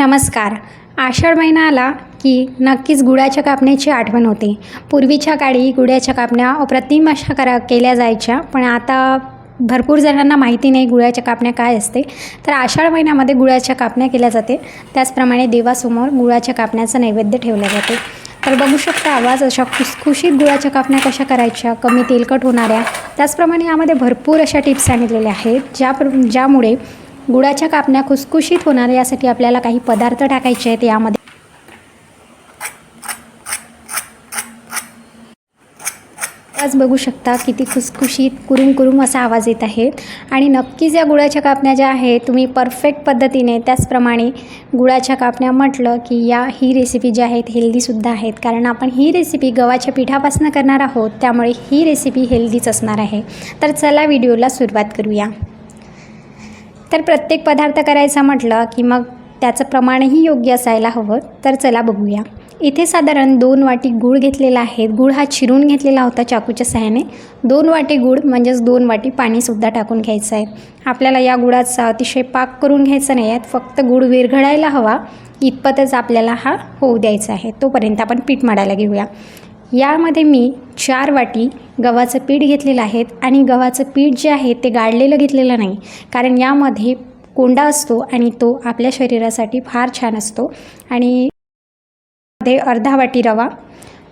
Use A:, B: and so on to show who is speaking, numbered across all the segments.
A: नमस्कार. आषाढ महिना आला की नक्कीच गुळाच्या कापण्याची आठवण होते. पूर्वीच्या काळी गुळाच्या कापण्या अप्रतिम अशा करा केल्या जायच्या पण आता भरपूर जणांना माहिती नाही गुळाच्या कापण्या काय असते. तर आषाढ महिन्यामध्ये गुळाच्या कापण्या केल्या जाते. त्याचप्रमाणे देवासमोर गुळाच्या कापण्याचं नैवेद्य ठेवलं जाते. तर बघू शकता आवाज अशा खुसखुशीत गुळाच्या कापण्या कशा करायच्या कमी तेलकट होणाऱ्या त्याचप्रमाणे यामध्ये भरपूर अशा टिप्स सांगितलेल्या आहेत ज्या प्र ज्यामुळे गुळाच्या कापण्या खुसखुशीत होणार यासाठी आपल्याला काही पदार्थ टाकायचे आहेत यामध्ये. आज बघू शकता किती खुसखुशीत कुरुम कुरुम असा आवाज येत आहे. आणि नक्कीच या गुळाच्या कापण्या ज्या आहेत तुम्ही परफेक्ट पद्धतीने त्याचप्रमाणे गुळाच्या कापण्या म्हटलं की या ही रेसिपी ज्या आहेत हेल्दीसुद्धा आहेत. कारण आपण ही रेसिपी गव्हाच्या पिठापासून करणार आहोत त्यामुळे ही रेसिपी हेल्दीच असणार आहे. तर चला व्हिडिओला सुरुवात करूया. तर प्रत्येक पदार्थ करायचा म्हटलं की मग त्याचं प्रमाणही योग्य असायला हवं तर चला बघूया. इथे साधारण दोन वाटी गूळ घेतलेला आहे. गूळ हा चिरून घेतलेला होता चाकूच्या सहाय्याने. दोन वाटी गूळ म्हणजेच दोन वाटी पाणीसुद्धा टाकून घ्यायचं आहे. आपल्याला या गुळाचा अतिशय पाक करून घ्यायचा नाही आहे. फक्त गूळ विरघळायला हवा. इतपतच आपल्याला हा होऊ द्यायचा आहे. तोपर्यंत आपण पीठ मळायला घेऊया. यामध्ये मी चार वाटी गव्हाचं पीठ घेतलेलं आहे आणि गव्हाचं पीठ जे आहे ते गाळलेलं घेतलेलं नाही. कारण यामध्ये कोंडा असतो आणि तो आपल्या शरीरासाठी फार छान असतो. आणि मध्ये अर्धा वाटी रवा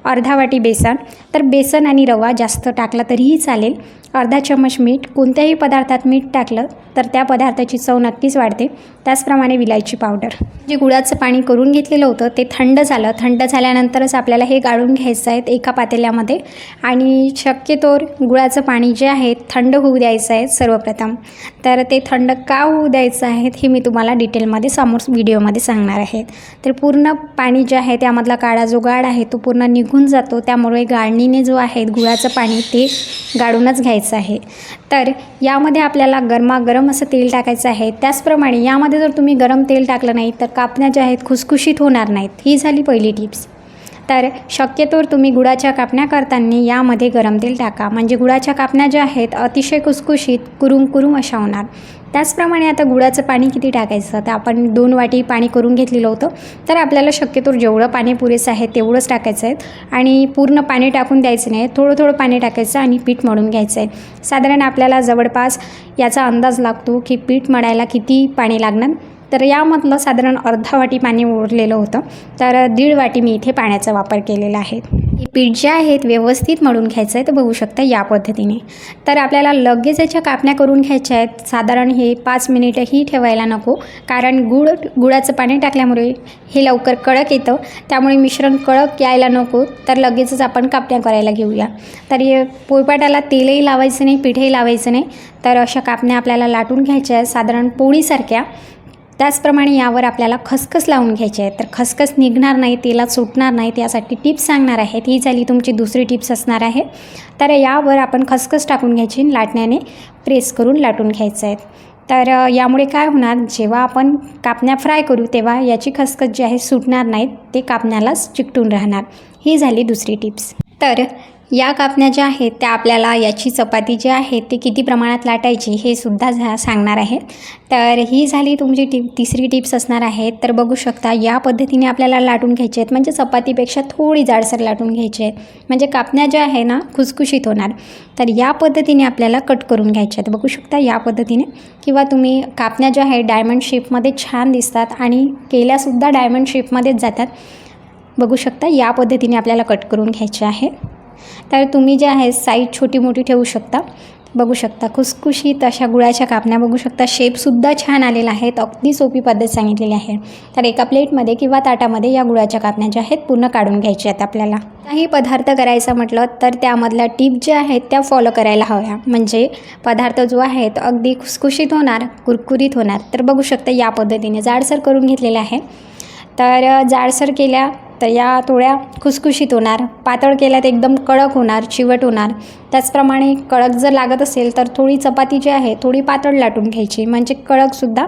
A: अर्धा वाटी बेसन. तर बेसन आणि रवा जास्त टाकला तरीही चालेल. अर्धा चम्मच मीठ कोणत्याही पदार्थात मीठ टाकलं तर त्या पदार्थाची चव नक्कीच वाढते. त्याचप्रमाणे विलायची पावडर. जे गुळाचं पाणी करून घेतलेलं होतं ते थंड झालं. थंड झाल्यानंतरच आपल्याला हे गाळून घ्यायचं आहे एका पातेल्यामध्ये. आणि शक्यतोर गुळाचं पाणी जे आहे थंड होऊ द्यायचं आहे सर्वप्रथम. तर ते थंड का होऊ द्यायचं आहे हे मी तुम्हाला डिटेलमध्ये समोर व्हिडिओमध्ये सांगणार आहे. तर पूर्ण पाणी जे आहे त्यामधला काळा जो गाळ आहे तो पूर्ण निघून जातो. त्यामुळे गाळणीने जो आहे गुळाचं पाणी ते गाळूनच घ्यायचं आहे. तर यामध्ये आपल्याला गरमागरम असं तेल टाकायचं आहे. त्याचप्रमाणे यामध्ये जर तुम्ही गरम तेल टाकलं नाही तर कापण्या ज्या आहेत खुसखुशीत होणार नाहीत. ही झाली पहिली टिप्स. तर शक्यतोवर तुम्ही गुळाच्या कापण्या करताना यामध्ये गरम तेल टाका. म्हणजे गुळाच्या कापण्या ज्या आहेत अतिशय कुसकुशीत कुरुम कुरुम अशा होणार. त्याचप्रमाणे आता गुळाचं पाणी किती टाकायचं? तर आपण दोन वाटी पाणी करून घेतलेलं होतं. तर आपल्याला शक्यतो जेवढं पाणी पुरेसं आहे तेवढंच टाकायचं आहे. आणि पूर्ण पाणी टाकून द्यायचं नाही. थोडं थोडं पाणी टाकायचं आणि पीठ मळून घ्यायचं आहे. साधारण आपल्याला जवळपास याचा अंदाज लागतो की पीठ मळायला किती पाणी लागणार? तर यामधलं साधारण अर्धा वाटी पाणी उरलेलं होतं. तर दीड वाटी मी इथे पाण्याचा वापर केलेला आहे. हे पीठ जे आहेत व्यवस्थित मळून घ्यायचं आहे तर बघू शकता या पद्धतीने. तर आपल्याला लगेच याच्या कापण्या करून घ्यायच्या आहेत. साधारण हे पाच मिनिटंही ठेवायला नको कारण गुळ गुळाचं पाणी टाकल्यामुळे हे लवकर कडक येतं. त्यामुळे मिश्रण कडक यायला नको तर लगेचच आपण कापण्या करायला घेऊया. तर हे पोळपाटाला तेलही लावायचं नाही पीठही लावायचं नाही तर अशा कापण्या आपल्याला लाटून घ्यायच्या आहेत. साधारण पोळीसारख्या. त्याचप्रमाणे यावर आपल्याला खसखस लावून घ्यायची आहे. तर खसखस निघणार नाही तेलात सुटणार नाही त्यासाठी टिप्स सांगणार आहेत ही झाली तुमची दुसरी टिप्स असणार आहे. तर यावर आपण खसखस टाकून घ्यायची लाटण्याने प्रेस करून लाटून घ्यायचं आहे. तर यामुळे काय होणार जेव्हा आपण कापण्या फ्राय करू तेव्हा याची खसखस जी आहे सुटणार नाहीत ते कापण्यालाच चिकटून राहणार. ही झाली दुसरी टिप्स. तर या कापण्या ज्या आहेत त्या आपल्याला याची चपाती जी आहे ती किती प्रमाणात लाटायची हे सुद्धा झा सांगणार आहे तर ही झाली तुमची टिप तिसरी टिप्स असणार आहे तर बघू शकता या पद्धतीने आपल्याला लाटून घ्यायचे आहेत. म्हणजे चपातीपेक्षा थोडी जाडसर लाटून घ्यायची आहेत. म्हणजे कापण्या ज्या आहे ना खुसखुशीत होणार. तर या पद्धतीने आपल्याला कट करून घ्यायच्या आहेत. बघू शकता या पद्धतीने. किंवा तुम्ही कापण्या ज्या आहेत डायमंड शेपमध्ये छान दिसतात आणि केल्यासुद्धा डायमंड शेपमध्येच जातात. बघू शकता या पद्धतीने आपल्याला कट करून घ्यायचे आहे. तर तुम्ही जे आहे साईज छोटी मोठी ठेवू शकता. बघू शकता खुसखुशीत अशा गुळाच्या कापण्या बघू शकता. शेपसुद्धा छान आलेला आहेत अगदी सोपी पद्धत सांगितलेली आहे. तर एका प्लेटमध्ये किंवा ताटामध्ये या गुळाच्या कापण्या ज्या आहेत पूर्ण काढून घ्यायच्या आहेत आपल्याला. काही पदार्थ करायचा म्हटलं तर त्यामधल्या टीप ज्या आहेत त्या फॉलो करायला हव्या. म्हणजे पदार्थ जो आहे तो अगदी खुसखुशीत होणार कुरकुरीत होणार. तर बघू शकता या पद्धतीने जाडसर करून घेतलेला आहे. तर जाडसर केल्या तर या थोड्या खुसखुशीत होणार पातळ केल्यात एकदम कडक होणार चिवट होणार. त्याचप्रमाणे कडक जर लागत असेल तर थोडी चपाती जी आहे थोडी पातळ लाटून घ्यायची. म्हणजे कडकसुद्धा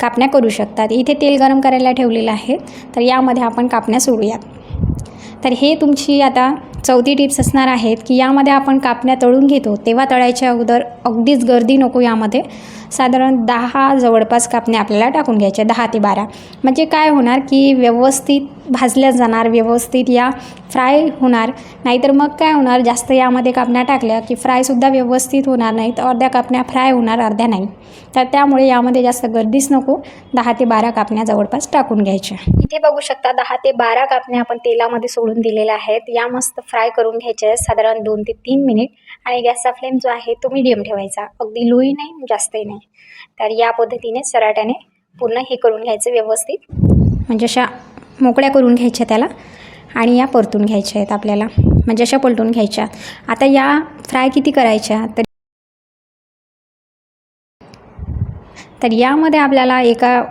A: कापण्या करू शकतात. इथे तेल गरम करायला ठेवलेलं आहे. तर यामध्ये आपण कापण्या सोडूयात. तर हे तुमची आता चौथी टिप्स असणार आहेत की यामध्ये आपण कापण्या तळून घेतो तेव्हा तळायच्या अगोदर अगदीच गर्दी नको यामध्ये. साधारण दहा जवळपास कापण्या आपल्याला टाकून घ्यायच्या दहा ते बारा. म्हणजे काय होणार की व्यवस्थित भाजल्या जाणार व्यवस्थित या फ्राय होणार. नाहीतर मग काय होणार जास्त यामध्ये कापण्या टाकल्या की फ्रायसुद्धा व्यवस्थित होणार नाही तर अर्ध्या कापण्या फ्राय होणार अर्ध्या नाही. तर त्यामुळे यामध्ये जास्त गर्दीच नको. दहा ते बारा कापण्या जवळपास टाकून घ्यायच्या. इथे बघू शकता दहा ते बारा कापण्या आपण तेलामध्ये सोडून दिलेल्या आहेत. या मस्त फ्राय करून घ्यायचे आहेत साधारण दोन ते तीन मिनिट आणि गॅसचा फ्लेम जो आहे तो मीडियम ठेवायचा. अगदी लोही नाही जास्तही नाही. तर या पद्धतीने सराट्याने पूर्ण हे करून घ्यायचं व्यवस्थित. म्हणजे अशा मोकळ्या करून घ्यायच्या त्याला. आणि या परतून घ्यायच्या आहेत आपल्याला. म्हणजे अशा पलटून घ्यायच्या. आता या फ्राय किती करायच्या? तर तर यामध्ये आपल्याला एका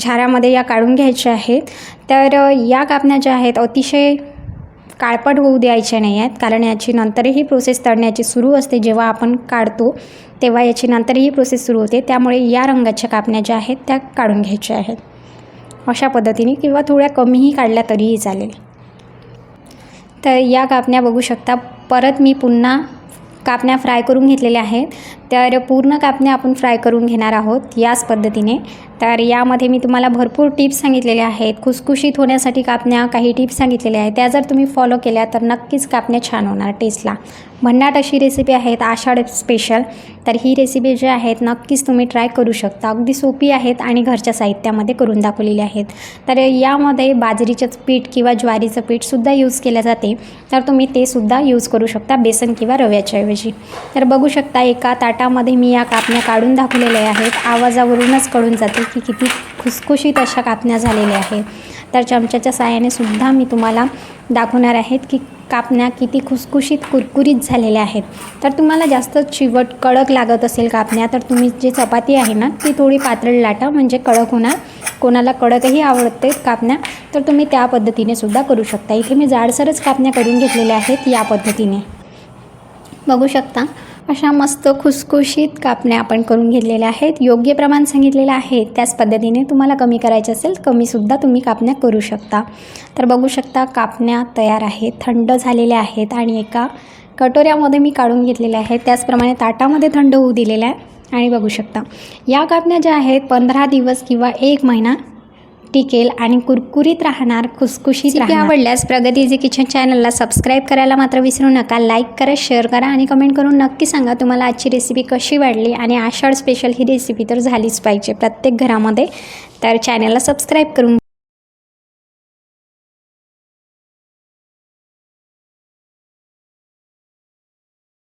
A: झाऱ्यामध्ये या काढून घ्यायच्या आहेत. तर या कापण्या ज्या आहेत अतिशय काळपट होऊ द्यायचे नाही आहेत कारण याची नंतरही प्रोसेस तळण्याची सुरू असते. जेव्हा आपण काढतो तेव्हा याची नंतरही प्रोसेस सुरू होते. त्यामुळे या रंगाच्या कापण्या ज्या आहेत त्या काढून घ्यायच्या आहेत. अशा पद्धतीने किंवा थोड्या कमीही काढल्या तरीही चालेल. तर या कापण्या बघू शकता. परत मी पुन्हा कापण्या फ्राय करून घेतलेल्या आहेत. तर पूर्ण कापण्या आपण फ्राय करून घेणार आहोत याच पद्धतीने. तर यामध्ये मी तुम्हाला भरपूर टिप्स सांगितलेल्या आहेत. खुसखुशीत होण्यासाठी कापण्या काही टिप्स सांगितलेल्या आहेत. त्या जर तुम्ही फॉलो केल्या तर नक्कीच कापण्या छान होणार टेस्टला. भन्नाट अशी रेसिपी आहेत आषाढ स्पेशल तर ही रेसिपी जी आहेत नक्कीच तुम्ही ट्राय करू शकता. अगदी सोपी आहेत आणि घरच्या साहित्यामध्ये करून दाखवलेली आहेत. तर यामध्ये बाजरीचंच पीठ किंवा ज्वारीचं पीठसुद्धा यूज केलं जाते. तर तुम्ही ते सुद्धा यूज करू शकता बेसन किंवा रव्याच्या ऐवजी. तर बघू शकता एका ताटामध्ये मी या कापण्या काढून दाखवलेल्या आहेत. आवाजावरूनच कळून जाते की किती खुसखुशीत अशा कापण्या झालेल्या आहेत. तर चमच्याच्या साहाय्याने सुद्धा मी तुम्हाला दाखवणार आहेत की कापण्या किती खुसखुशीत कुरकुरीत झालेल्या आहेत. तर तुम्हाला जास्त चिवट कडक लागत असेल कापण्या तर तुम्ही जी चपाती आहे ना ती थोडी पातळ लाटा म्हणजे कडक होणार. कोणाला कडकही आवडते कापण्या तर तुम्ही त्या पद्धतीने सुद्धा करू शकता. इथे मी जाडसरच कापण्या करून घेतलेल्या आहेत या पद्धतीने. बघू शकता अशा मस्त खुसखुशीत कापण्या आपण करून घेतलेल्या आहेत. योग्य प्रमाण सांगितलेलं आहे. त्याच पद्धतीने तुम्हाला कमी करायचे असेल कमीसुद्धा तुम्ही कापण्या करू शकता. तर बघू शकता कापण्या तयार आहेत थंड झालेल्या आहेत आणि एका कटोऱ्यामध्ये मी काढून घेतलेल्या आहेत. त्याचप्रमाणे ताटामध्ये थंड होऊ दिलेल्या आहे. आणि बघू शकता या कापण्या ज्या आहेत पंधरा दिवस किंवा एक महिना टिकेल आणि कुरकुरीत राहणार खुसखुशीत आवडल्यास प्रगती इझी किचन चॅनलला सबस्क्राईब करायला मात्र विसरू नका. लाईक करा शेअर करा आणि कमेंट करून नक्की सांगा तुम्हाला आजची रेसिपी कशी वाटली आणि आषाढ स्पेशल ही रेसिपी तर झालीच पाहिजे प्रत्येक घरामध्ये. तर चॅनलला सबस्क्राईब करून